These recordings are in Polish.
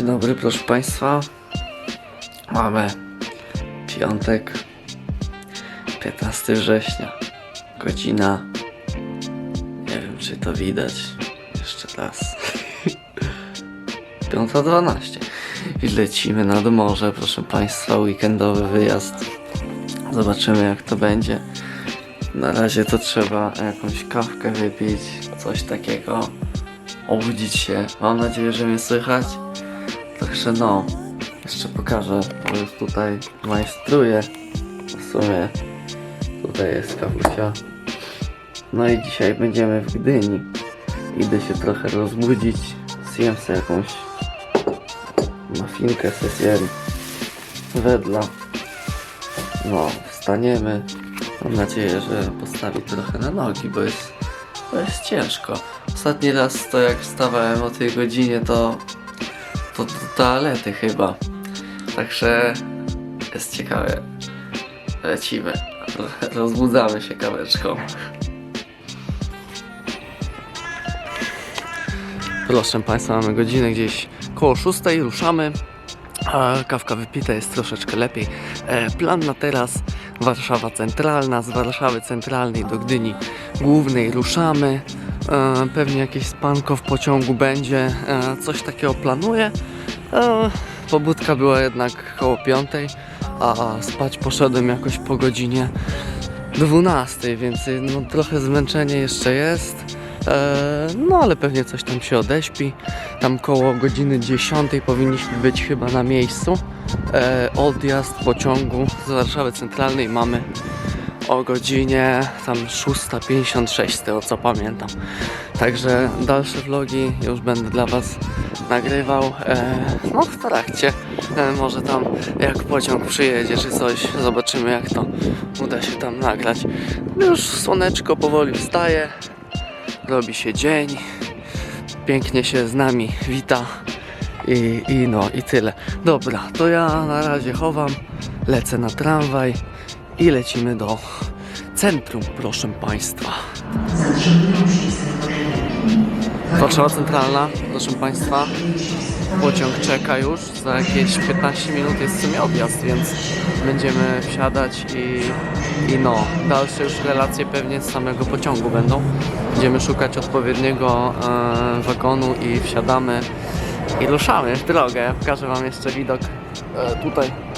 Dzień dobry, proszę Państwa. Mamy piątek, 15 września, godzina. Nie wiem, czy to widać. Jeszcze raz. 5.12. I lecimy nad morze, proszę Państwa. Weekendowy wyjazd. Zobaczymy, jak to będzie. Na razie to trzeba jakąś kawkę wypić, coś takiego. Obudzić się. Mam nadzieję, że mnie słychać. Także no, jeszcze pokażę, bo już tutaj majstruję. W sumie tutaj jest kawusia. No i dzisiaj będziemy w Gdyni. Idę się trochę rozbudzić. Zjem sobie jakąś mafinkę sesję wedla. No, wstaniemy. Mam nadzieję, że postawi trochę na nogi, bo jest, bo jest ciężko. Ostatni raz to jak wstawałem o tej godzinie, to to do toalety chyba. Także jest ciekawe. Lecimy. Rozbudzamy się kaweczką. Proszę Państwa, mamy godzinę gdzieś koło 6, ruszamy. A kawka wypita jest troszeczkę lepiej. E, plan na teraz Warszawa Centralna. Z Warszawy Centralnej do Gdyni Głównej ruszamy. E, pewnie jakieś spanko w pociągu będzie. E, coś takiego planuję. E, pobudka była jednak koło 5, a spać poszedłem jakoś po godzinie 12, więc y, no, trochę zmęczenie jeszcze jest. E, no ale pewnie coś tam się odeśpi. Tam koło godziny 10 powinniśmy być chyba na miejscu. E, odjazd pociągu z Warszawy Centralnej mamy o godzinie tam 6.56 z tego co pamiętam. Także dalsze vlogi już będę dla Was nagrywał e, no w trakcie. E, może tam jak pociąg przyjedzie czy coś, zobaczymy jak to uda się tam nagrać. Już słoneczko powoli wstaje, robi się dzień, pięknie się z nami wita i, i no i tyle. Dobra, to ja na razie chowam, lecę na tramwaj i lecimy do centrum, proszę Państwa. Warszawa Centralna, proszę Państwa. Pociąg czeka już. Za jakieś 15 minut jest w sumie odjazd, więc będziemy wsiadać i, i no, dalsze już relacje pewnie z samego pociągu będą. Będziemy szukać odpowiedniego e, wagonu i wsiadamy i ruszamy w drogę. Pokażę Wam jeszcze widok e, tutaj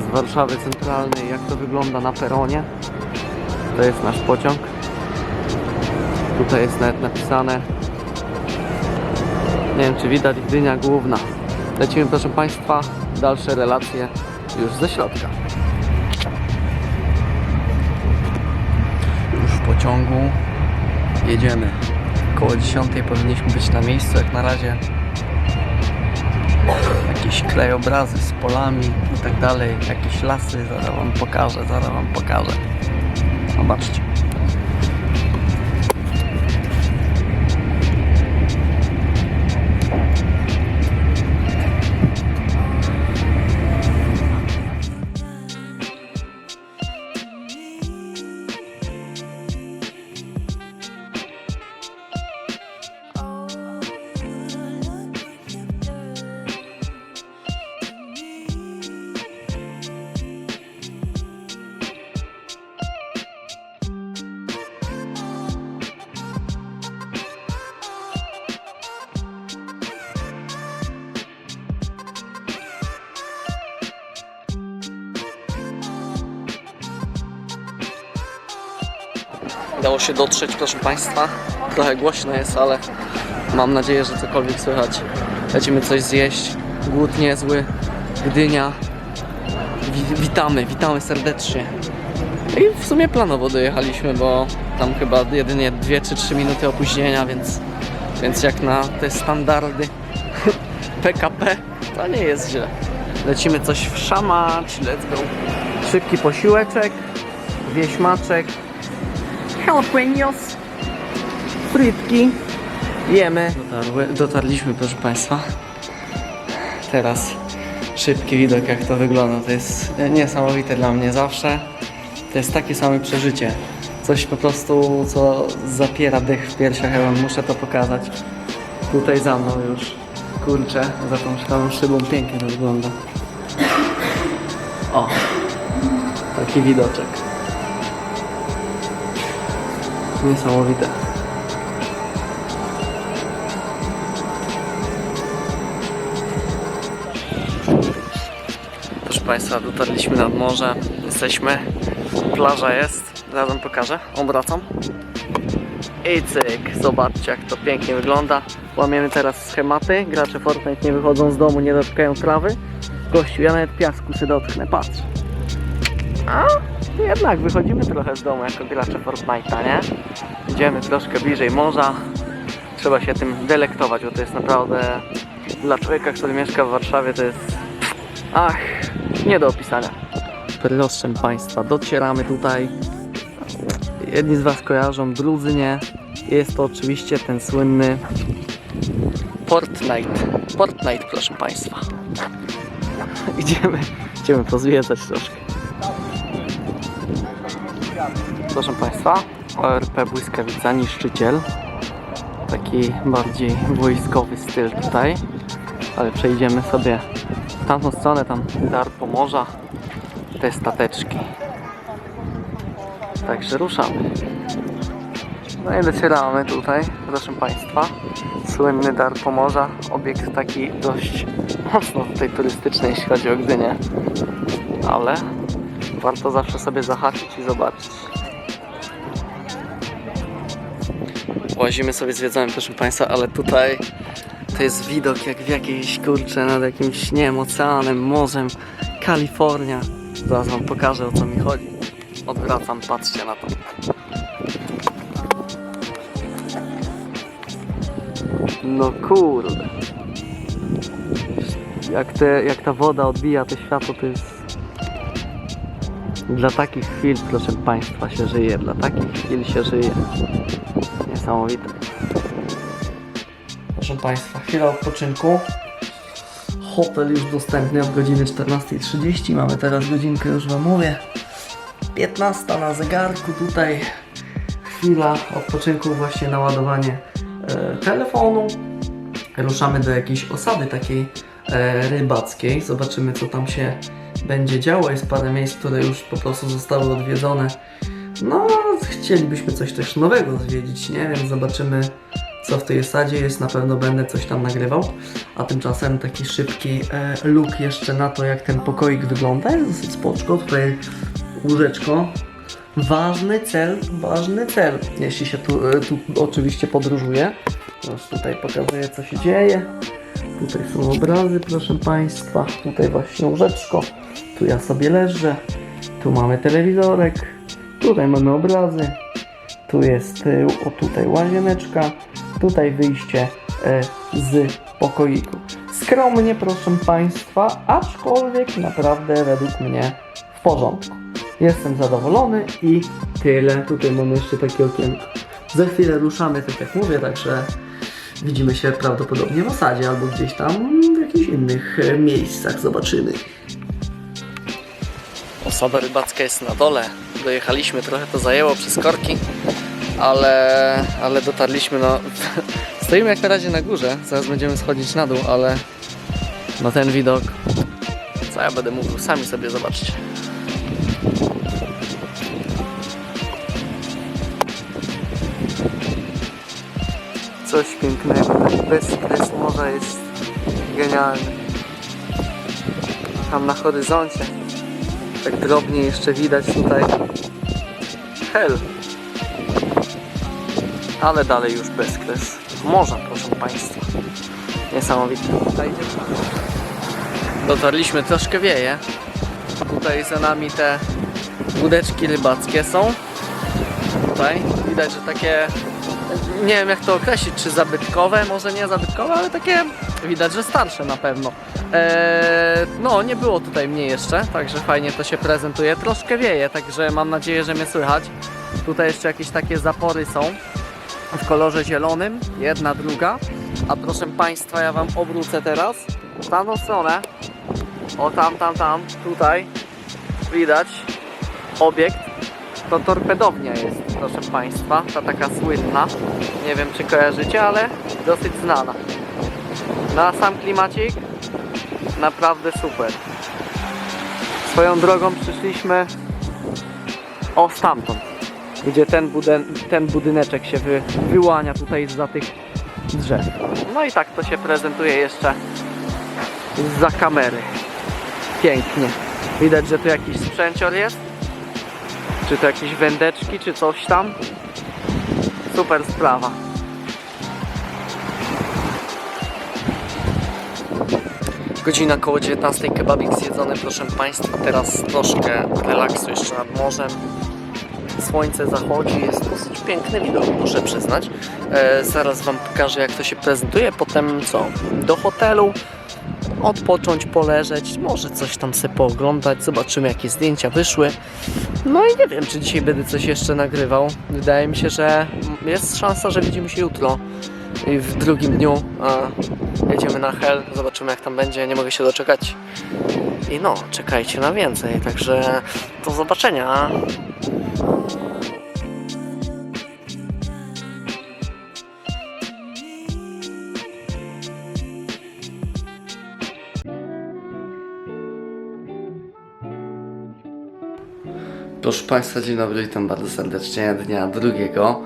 z Warszawy Centralnej, jak to wygląda na peronie. To jest nasz pociąg. Tutaj jest nawet napisane nie wiem czy widać Gdynia Główna. Lecimy proszę Państwa, dalsze relacje już ze środka. Już w pociągu jedziemy. Koło 10 powinniśmy być na miejscu jak na razie. Jakieś krajobrazy z polami i tak dalej, jakieś lasy, zaraz Wam pokażę, zaraz Wam pokażę. Zobaczcie. Udało się dotrzeć, proszę Państwa. Trochę głośno jest, ale mam nadzieję, że cokolwiek słychać. Lecimy coś zjeść. Głód niezły. Gdynia. Wi- witamy, witamy serdecznie. I w sumie planowo dojechaliśmy, bo tam chyba jedynie 2 czy 3 minuty opóźnienia, więc, więc jak na te standardy PKP, to nie jest źle. Lecimy coś w szamać, let's go. Szybki posiłeczek, wieśmaczek, jalapenos, frytki, jemy. Dotarły, dotarliśmy, proszę Państwa. Teraz szybki widok, jak to wygląda. To jest niesamowite dla mnie zawsze. To jest takie same przeżycie. Coś po prostu, co zapiera dech w piersiach. Ja muszę to pokazać. Tutaj za mną już kurczę, za tą szklaną szybą pięknie to wygląda. O, taki widoczek. Niesamowite. Proszę Państwa, dotarliśmy nad morze. Jesteśmy. Plaża jest. Zaraz pokażę. Obracam. I cyk. Zobaczcie jak to pięknie wygląda. Łamiemy teraz schematy. Gracze Fortnite nie wychodzą z domu, nie dotykają trawy. Gościu, ja nawet piasku sobie dotknę. Patrz. A jednak wychodzimy trochę z domu jako gracze Fortnite'a, nie? Idziemy troszkę bliżej morza. Trzeba się tym delektować, bo to jest naprawdę dla człowieka, który mieszka w Warszawie, to jest Ach, nie do opisania. Proszę Państwa, docieramy tutaj. Jedni z Was kojarzą, drudzy nie. Jest to oczywiście ten słynny Fortnite. Fortnite, proszę Państwa. Idziemy, idziemy pozwiedzać troszkę. Proszę Państwa, ORP Błyskawica, niszczyciel. Taki bardziej wojskowy styl tutaj. Ale przejdziemy sobie w tamtą stronę, tam dar pomorza, te stateczki. Także ruszamy. No i docieramy tutaj, proszę Państwa. Słynny dar pomorza, obiekt taki dość mocno tutaj turystyczny, jeśli chodzi o Gdynię. Ale warto zawsze sobie zahaczyć i zobaczyć. Łazimy sobie, zwiedzamy, proszę Państwa, ale tutaj to jest widok jak w jakiejś kurcze nad jakimś, nie oceanem, morzem, Kalifornia. Zaraz wam pokażę o co mi chodzi. Odwracam, patrzcie na to. No kurde. Jak, te, jak ta woda odbija to światło, to jest... Dla takich chwil, proszę Państwa, się żyje. Dla takich chwil się żyje. Niesamowite. Proszę Państwa, chwila odpoczynku. Hotel już dostępny od godziny 14.30. Mamy teraz godzinkę, już Wam mówię. 15 na zegarku. Tutaj chwila odpoczynku, właśnie naładowanie e, telefonu. Ruszamy do jakiejś osady takiej e, rybackiej. Zobaczymy, co tam się będzie działo. Jest parę miejsc, które już po prostu zostały odwiedzone. No, chcielibyśmy coś też nowego zwiedzić, nie? Więc zobaczymy, co w tej osadzie jest. Na pewno będę coś tam nagrywał. A tymczasem taki szybki e, look jeszcze na to, jak ten pokoik wygląda. Jest dosyć spoczko. Tutaj łóżeczko. Ważny cel, ważny cel, jeśli się tu, e, tu oczywiście podróżuje. Już tutaj pokazuję, co się dzieje. Tutaj są obrazy, proszę Państwa. Tutaj właśnie łóżeczko. Tu ja sobie leżę. Tu mamy telewizorek. Tutaj mamy obrazy. Tu jest o tutaj łazieneczka. Tutaj wyjście e, z pokoiku. Skromnie, proszę Państwa, aczkolwiek naprawdę według mnie w porządku. Jestem zadowolony i tyle. Tutaj mamy jeszcze takie okienko. Za chwilę ruszamy, tak jak mówię, także widzimy się prawdopodobnie w osadzie albo gdzieś tam w jakichś innych e, miejscach. Zobaczymy. Osada rybacka jest na dole. Dojechaliśmy, trochę to zajęło przez korki, ale, ale dotarliśmy. No, stoimy jak na razie na górze, zaraz będziemy schodzić na dół, ale no ten widok, co ja będę mówił, sami sobie zobaczcie. Coś pięknego, bez kres morza jest genialny. Tam na horyzoncie tak drobnie jeszcze widać tutaj hel. Ale dalej już bezkres. Morza, proszę Państwa. Niesamowite. Dotarliśmy, troszkę wieje. Tutaj za nami te łódeczki rybackie są. Tutaj widać, że takie nie wiem jak to określić, czy zabytkowe, może nie zabytkowe, ale takie widać, że starsze na pewno. Eee, no, nie było tutaj mnie jeszcze, także fajnie to się prezentuje. Troszkę wieje, także mam nadzieję, że mnie słychać. Tutaj jeszcze jakieś takie zapory są w kolorze zielonym, jedna, druga. A proszę Państwa, ja Wam obrócę teraz w tamtą stronę. O, tam, tam, tam, tutaj widać obiekt. To torpedownia jest, proszę Państwa, ta taka słynna. Nie wiem, czy kojarzycie, ale dosyć znana. Na sam klimacik naprawdę super. Swoją drogą przyszliśmy o stamtąd, gdzie ten, buden, ten budyneczek się wy, wyłania tutaj za tych drzew. No i tak to się prezentuje jeszcze za kamery. Pięknie. Widać, że tu jakiś sprzęcior jest. Czy to jakieś wędeczki, czy coś tam. Super sprawa. Godzina koło 19 kebabik zjedzony, proszę Państwa. Teraz troszkę relaksu jeszcze nad morzem. Słońce zachodzi, jest dosyć piękny widok, muszę przyznać. E, zaraz Wam pokażę, jak to się prezentuje. Potem co? Do hotelu, odpocząć, poleżeć, może coś tam sobie pooglądać, zobaczymy, jakie zdjęcia wyszły. No i nie wiem, czy dzisiaj będę coś jeszcze nagrywał. Wydaje mi się, że jest szansa, że widzimy się jutro. I w drugim dniu e, jedziemy na Hel, zobaczymy jak tam będzie, nie mogę się doczekać. I no, czekajcie na więcej, także do zobaczenia. Proszę Państwa, dzień dobry, witam bardzo serdecznie dnia drugiego.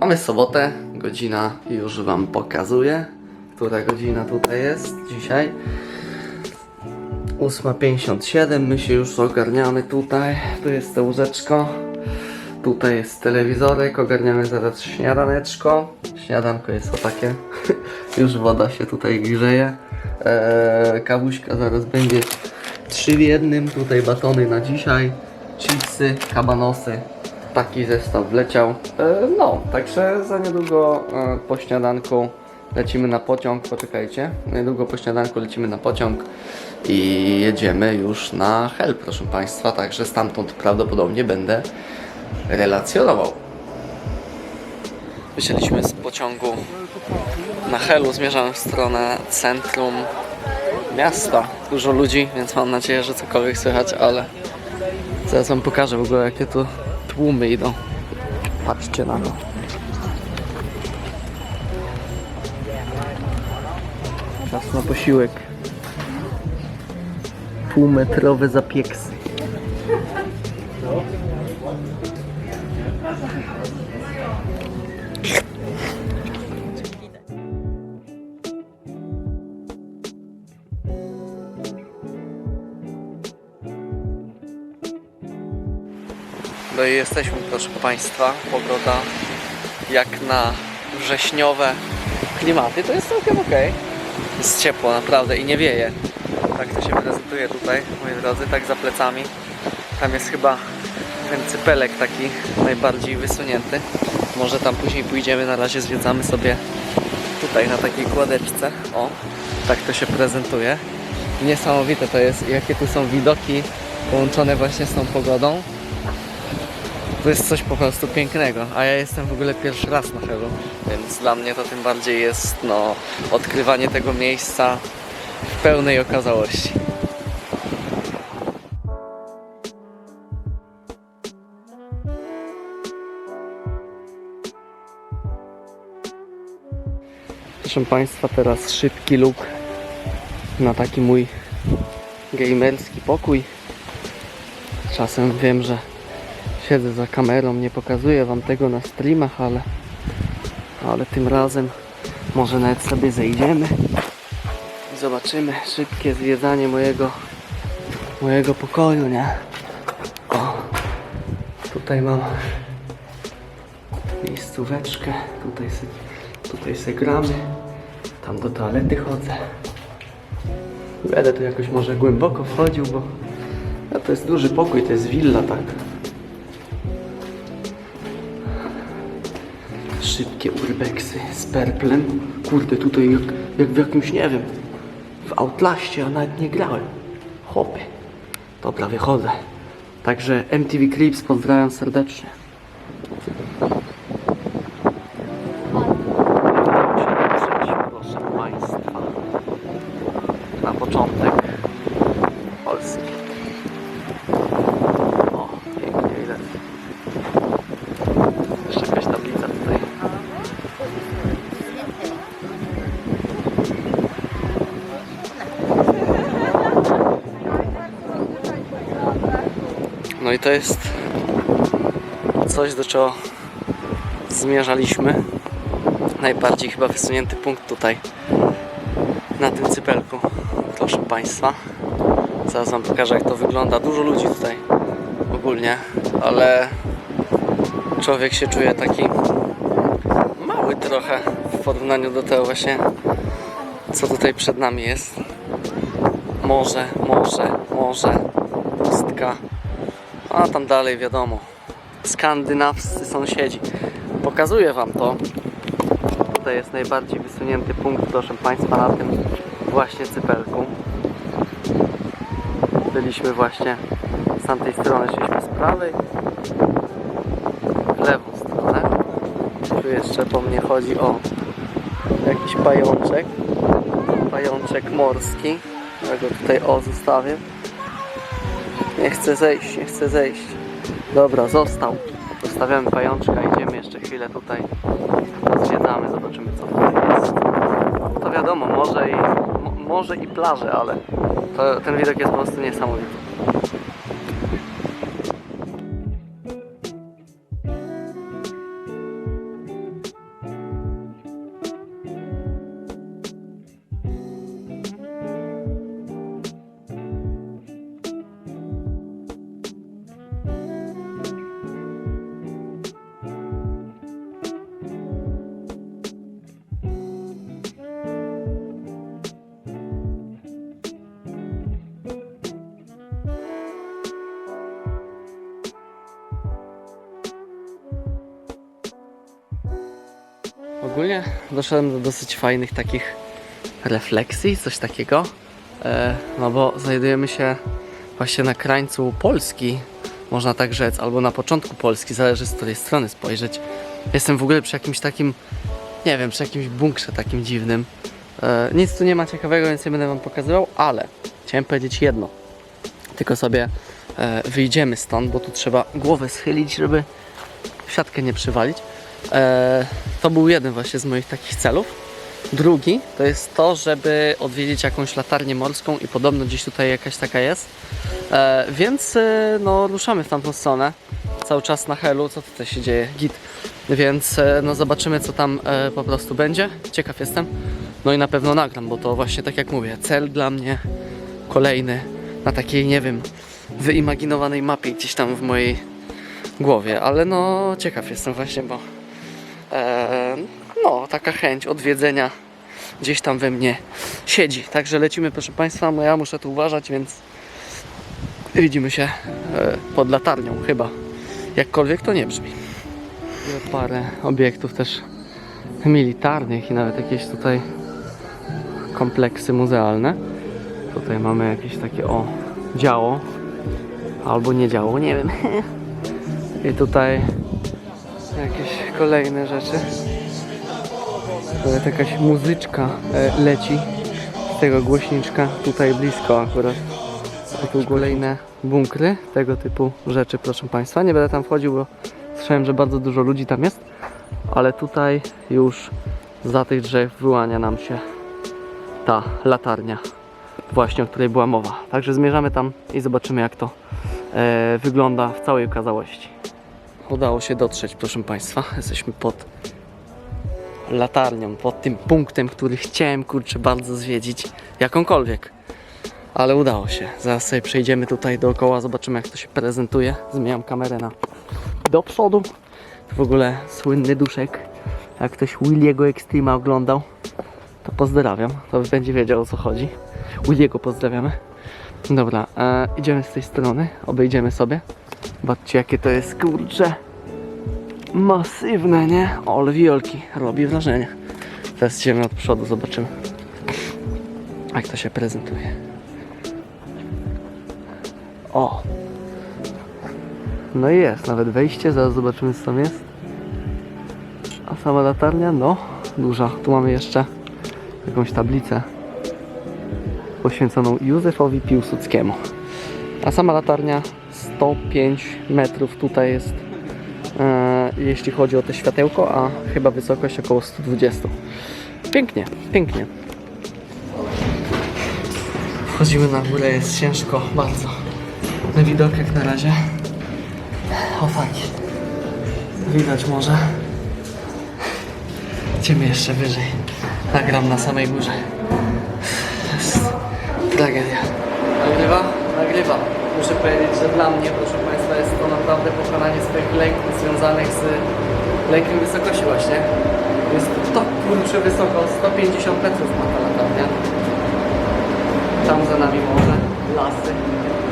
Mamy sobotę, godzina już Wam pokazuję, która godzina tutaj jest dzisiaj. 8.57, my się już ogarniamy tutaj, tu jest to łóżeczko, tutaj jest telewizorek, ogarniamy zaraz śniadaneczko. Śniadanko jest o takie, już woda się tutaj grzeje. Eee, kawuśka zaraz będzie trzy w jednym, tutaj batony na dzisiaj, chipsy, kabanosy. Taki zestaw wleciał. E, no, także za niedługo e, po śniadanku lecimy na pociąg. Poczekajcie. Niedługo po śniadanku lecimy na pociąg i jedziemy już na Hel, proszę Państwa. Także stamtąd prawdopodobnie będę relacjonował. Wysiedliśmy z pociągu na Helu, zmierzamy w stronę centrum miasta. Dużo ludzi, więc mam nadzieję, że cokolwiek słychać, ale zaraz wam pokażę w ogóle jakie tu tłumy idą. Patrzcie na to. Czas na posiłek. Półmetrowe zapieksy. Jesteśmy, proszę Państwa. Pogoda jak na wrześniowe klimaty, to jest całkiem ok. Jest ciepło naprawdę i nie wieje. Tak to się prezentuje tutaj, moi drodzy, tak za plecami. Tam jest chyba ten cypelek taki najbardziej wysunięty. Może tam później pójdziemy, na razie zwiedzamy sobie tutaj na takiej kładeczce. O, tak to się prezentuje. Niesamowite to jest, jakie tu są widoki połączone właśnie z tą pogodą. To jest coś po prostu pięknego, a ja jestem w ogóle pierwszy raz na Helu, więc dla mnie to tym bardziej jest no, odkrywanie tego miejsca w pełnej okazałości. Proszę Państwa, teraz szybki look na taki mój gamerski pokój. Czasem wiem, że siedzę za kamerą, nie pokazuję wam tego na streamach, ale, ale tym razem może nawet sobie zejdziemy i zobaczymy szybkie zwiedzanie mojego mojego pokoju, nie? O, tutaj mam miejscóweczkę, tutaj se, tutaj se gramy, tam do toalety chodzę. Będę tu jakoś może głęboko wchodził, bo no to jest duży pokój, to jest willa, tak. Szybkie urbexy z perplem. Kurde, tutaj jak, jak w jakimś, nie wiem, w Outlaście, a nawet nie grałem. Hopy. Dobra, wychodzę. Także MTV Clips pozdrawiam serdecznie. I to jest coś, do czego zmierzaliśmy. Najbardziej chyba wysunięty punkt tutaj na tym cypelku. Proszę Państwa. Zaraz Wam pokażę jak to wygląda. Dużo ludzi tutaj ogólnie, ale człowiek się czuje taki mały trochę w porównaniu do tego właśnie co tutaj przed nami jest. Morze, morze, morze, pustka. A tam dalej wiadomo. Skandynawscy sąsiedzi. Pokazuję Wam to. Tutaj jest najbardziej wysunięty punkt, proszę Państwa, na tym właśnie cypelku. Byliśmy właśnie z tamtej strony, szliśmy z prawej w lewą stronę. Tu jeszcze po mnie chodzi o jakiś pajączek. Pajączek morski. Ja go tutaj o zostawię. Nie chcę zejść, nie chcę zejść. Dobra, został. Zostawiamy pajączka, idziemy jeszcze chwilę tutaj. Zwiedzamy, zobaczymy co tutaj jest. To wiadomo, morze i, mo- morze i plaże, ale to, ten widok jest po prostu niesamowity. Ogólnie doszedłem do dosyć fajnych takich refleksji, coś takiego. E, no bo znajdujemy się właśnie na krańcu Polski, można tak rzec, albo na początku Polski, zależy z której strony spojrzeć. Jestem w ogóle przy jakimś takim, nie wiem, przy jakimś bunkrze takim dziwnym. E, nic tu nie ma ciekawego, więc nie będę wam pokazywał, ale chciałem powiedzieć jedno. Tylko sobie e, wyjdziemy stąd, bo tu trzeba głowę schylić, żeby siatkę nie przywalić. E, to był jeden właśnie z moich takich celów. Drugi to jest to, żeby odwiedzić jakąś latarnię morską i podobno gdzieś tutaj jakaś taka jest. E, więc e, no ruszamy w tamtą stronę. Cały czas na helu, co tutaj się dzieje? Git. Więc no zobaczymy co tam po prostu będzie. Ciekaw jestem. No i na pewno nagram, bo to właśnie tak jak mówię, cel dla mnie kolejny na takiej, nie wiem, wyimaginowanej mapie gdzieś tam w mojej głowie, ale no ciekaw jestem właśnie, bo no taka chęć odwiedzenia gdzieś tam we mnie siedzi. Także lecimy proszę Państwa, no ja muszę tu uważać, więc widzimy się e, pod latarnią chyba. Jakkolwiek to nie brzmi. Parę obiektów też militarnych i nawet jakieś tutaj kompleksy muzealne. Tutaj mamy jakieś takie o działo albo nie działo, nie wiem. I tutaj jakieś kolejne rzeczy. Nawet jakaś muzyczka e, leci z tego głośniczka tutaj blisko akurat. Tu kolejne bunkry, tego typu rzeczy, proszę Państwa. Nie będę tam wchodził, bo słyszałem, że bardzo dużo ludzi tam jest. Ale tutaj już za tych drzew wyłania nam się ta latarnia, właśnie o której była mowa. Także zmierzamy tam i zobaczymy, jak to e, wygląda w całej okazałości. Udało się dotrzeć, proszę Państwa. Jesteśmy pod latarnią, pod tym punktem, który chciałem, kurczę, bardzo zwiedzić. Jakąkolwiek. Ale udało się. Zaraz sobie przejdziemy tutaj dookoła, zobaczymy jak to się prezentuje. Zmieniam kamerę na do przodu. W ogóle słynny duszek. Jak ktoś Williego Extrema oglądał, to pozdrawiam. To będzie wiedział o co chodzi. Williego pozdrawiamy. Dobra, e, idziemy z tej strony, obejdziemy sobie. Zobaczcie jakie to jest kurcze. Masywne, nie? Wielki, robi wrażenie. Teraz idziemy od przodu, zobaczymy. Jak to się prezentuje. O! No i jest, nawet wejście, zaraz zobaczymy co tam jest. A sama latarnia, no, duża. Tu mamy jeszcze jakąś tablicę poświęconą Józefowi Piłsudskiemu. A sama latarnia 105 metrów tutaj jest, e, jeśli chodzi o te światełko, a chyba wysokość około 120. Pięknie, pięknie. Wchodzimy na górę, jest ciężko, bardzo. Na widok jak na razie. O fajnie. Widać może. Idziemy jeszcze wyżej. Nagram na samej górze. To jest tragedia. Nagrywa? Nagrywa. Muszę powiedzieć, że dla mnie, proszę Państwa, jest to naprawdę pokonanie swoich lęków związanych z lękiem wysokości właśnie. Jest to kurczę wysoko, 150 metrów ma ta latarnia. Tam za nami morze, lasy,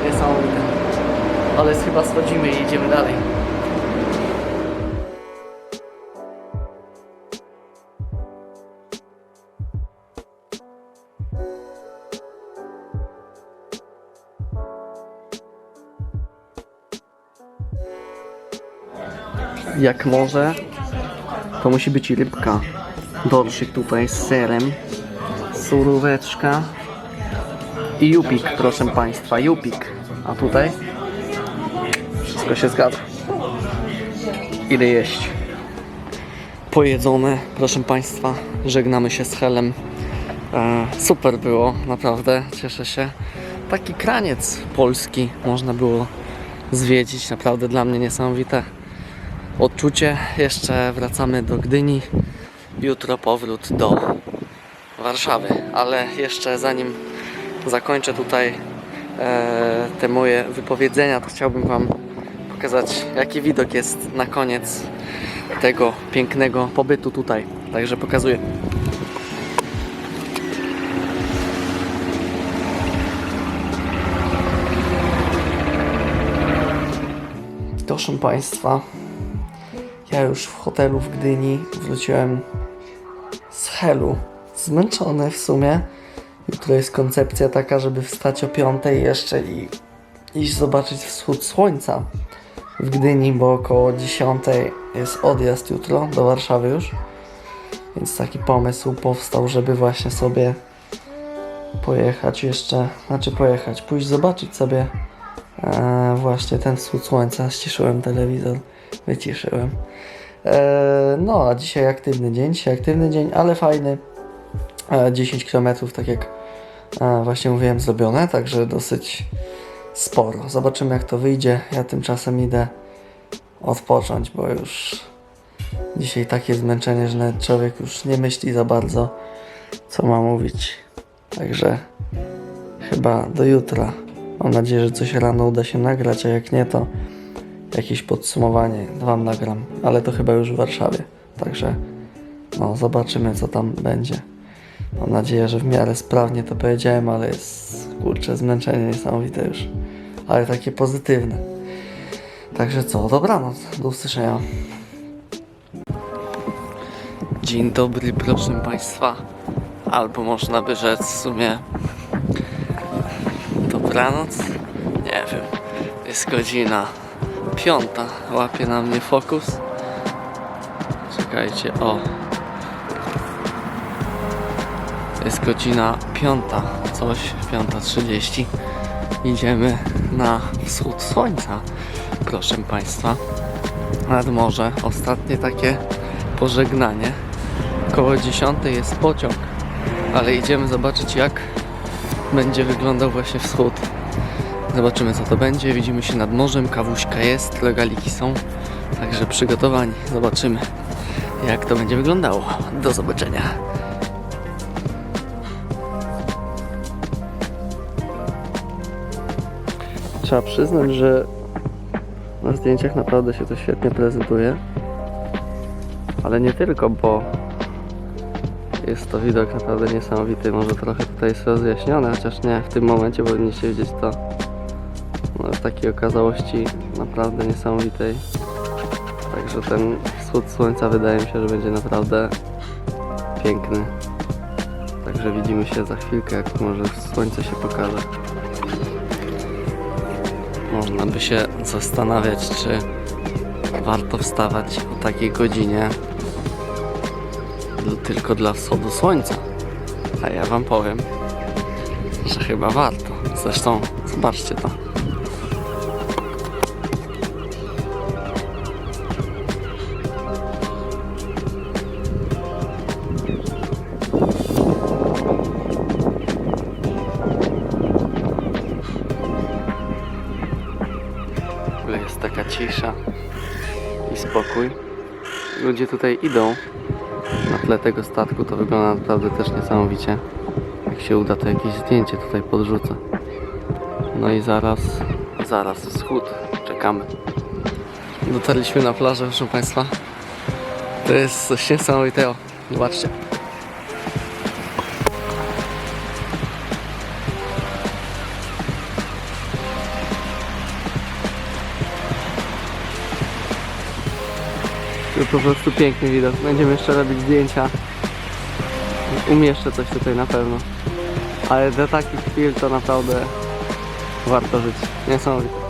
niesamowite. Ale chyba schodzimy i idziemy dalej. Jak może, to musi być rybka. Dorszyk tutaj z serem, suróweczka i jupik, proszę Państwa, jupik. A tutaj wszystko się zgadza. Ile jeść? Pojedzone, proszę Państwa. Żegnamy się z Helem. E, super było, naprawdę, cieszę się. Taki kraniec polski można było zwiedzić, naprawdę dla mnie niesamowite odczucie. Jeszcze wracamy do Gdyni. Jutro powrót do Warszawy, ale jeszcze zanim zakończę tutaj e, te moje wypowiedzenia, to chciałbym Wam pokazać, jaki widok jest na koniec tego pięknego pobytu tutaj. Także pokazuję. Proszę Państwa, ja już w hotelu w Gdyni wróciłem z Helu. Zmęczony w sumie. Jutro jest koncepcja taka, żeby wstać o 5 jeszcze i iść zobaczyć wschód słońca w Gdyni, bo około 10 jest odjazd jutro do Warszawy już. Więc taki pomysł powstał, żeby właśnie sobie pojechać jeszcze, znaczy pojechać, pójść zobaczyć sobie e, właśnie ten wschód słońca. Ściszyłem telewizor, wyciszyłem. E, no, a dzisiaj aktywny dzień, dzisiaj aktywny dzień, ale fajny. E, 10 km, tak jak e, właśnie mówiłem, zrobione, także dosyć sporo. Zobaczymy, jak to wyjdzie. Ja tymczasem idę odpocząć, bo już dzisiaj takie zmęczenie, że nawet człowiek już nie myśli za bardzo, co ma mówić. Także chyba do jutra. Mam nadzieję, że coś rano uda się nagrać, a jak nie, to jakieś podsumowanie Wam nagram, ale to chyba już w Warszawie. Także no, zobaczymy, co tam będzie. Mam nadzieję, że w miarę sprawnie to powiedziałem, ale jest kurczę zmęczenie niesamowite już, ale takie pozytywne. Także co, dobranoc, do usłyszenia. Dzień dobry, proszę Państwa. Albo można by rzec w sumie dobranoc. Nie wiem, jest godzina piąta. Łapie na mnie fokus. Czekajcie, o. Jest godzina piąta, coś, piąta trzydzieści. Idziemy na wschód słońca, proszę Państwa. Nad morze, ostatnie takie pożegnanie. Koło dziesiątej jest pociąg, ale idziemy zobaczyć jak będzie wyglądał właśnie wschód. Zobaczymy co to będzie. Widzimy się nad morzem, kawuśka jest, regaliki są. Także przygotowani. Zobaczymy jak to będzie wyglądało. Do zobaczenia. Trzeba przyznać, że na zdjęciach naprawdę się to świetnie prezentuje. Ale nie tylko, bo jest to widok naprawdę niesamowity. Może trochę tutaj jest rozjaśnione, chociaż nie w tym momencie powinniście widzieć to no, takiej okazałości naprawdę niesamowitej. Także ten wschód słońca wydaje mi się, że będzie naprawdę piękny. Także widzimy się za chwilkę, jak może słońce się pokaże. Można by się zastanawiać, czy warto wstawać o takiej godzinie tylko dla wschodu słońca. A ja wam powiem, że chyba warto. Zresztą zobaczcie to. Cisza. spokój. Ludzie tutaj idą. Na tle tego statku to wygląda naprawdę też niesamowicie. Jak się uda, to jakieś zdjęcie tutaj podrzucę. No i zaraz, zaraz wschód. Czekamy. Dotarliśmy na plażę, proszę Państwa. To jest coś niesamowitego. Zobaczcie. To po prostu piękny widok. Będziemy jeszcze robić zdjęcia. Umieszczę coś tutaj na pewno. Ale do takich chwil to naprawdę warto żyć. Niesamowite.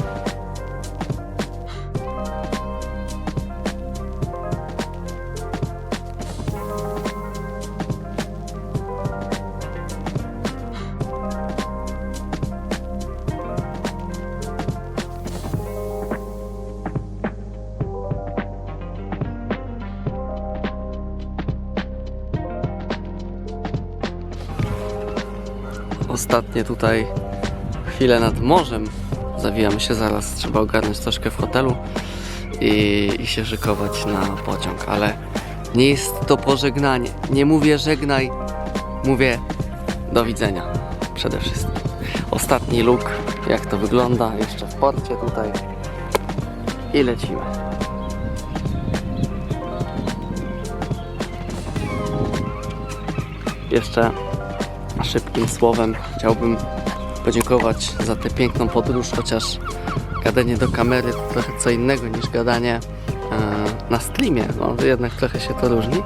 Ostatnie tutaj chwilę nad morzem. Zawijamy się zaraz. Trzeba ogarnąć troszkę w hotelu i, i się szykować na pociąg, ale nie jest to pożegnanie. Nie mówię żegnaj, mówię do widzenia przede wszystkim. Ostatni look, jak to wygląda jeszcze w porcie tutaj i lecimy. Jeszcze szybkim słowem chciałbym podziękować za tę piękną podróż, chociaż gadanie do kamery to trochę co innego niż gadanie e, na streamie, no jednak trochę się to różni,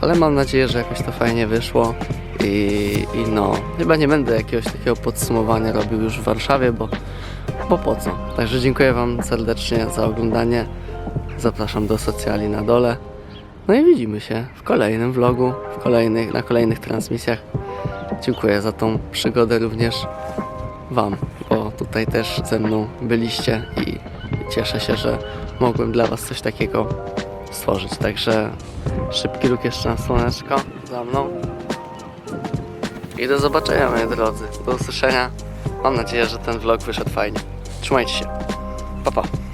ale mam nadzieję, że jakoś to fajnie wyszło i, i no, chyba nie będę jakiegoś takiego podsumowania robił już w Warszawie, bo, bo po co. Także dziękuję Wam serdecznie za oglądanie, zapraszam do socjali na dole, no i widzimy się w kolejnym vlogu, w kolejnych, na kolejnych transmisjach. Dziękuję za tą przygodę również Wam, bo tutaj też ze mną byliście i cieszę się, że mogłem dla Was coś takiego stworzyć. Także szybki luk jeszcze na słoneczko za mną. I do zobaczenia, moi drodzy. Do usłyszenia. Mam nadzieję, że ten vlog wyszedł fajnie. Trzymajcie się. Pa, pa.